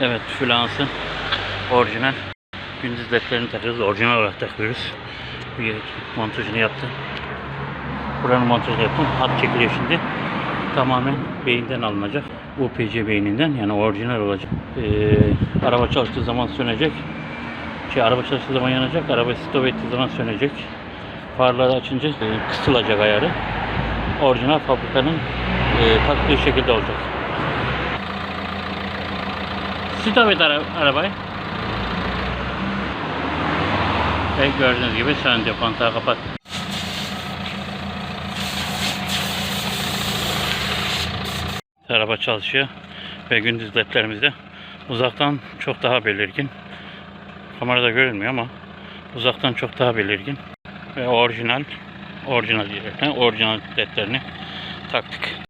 Evet flansı orijinal. Gündüz ledlerini takıyoruz. Orijinal olarak takıyoruz. Bir montajını yaptım. Buranın montajını yaptım. Hat çekiliyor şimdi. Tamamen beyinden alınacak. UPC beyninden yani orijinal olacak. Ee, araba çalıştığı zaman sönecek. Şey, araba çalıştığı zaman yanacak. Araba stop ettiği zaman sönecek. Farları açınca e, kısılacak ayarı. Orijinal fabrikanın e, taktığı şekilde olacak. Stop et ara arabayı. Ve gördüğünüz gibi söndü. Kontağı kapat. Araba çalışıyor ve gündüz ledlerimiz de uzaktan çok daha belirgin. Kamerada görünmüyor ama uzaktan çok daha belirgin ve orijinal orijinal yerine orijinal ledlerini taktık.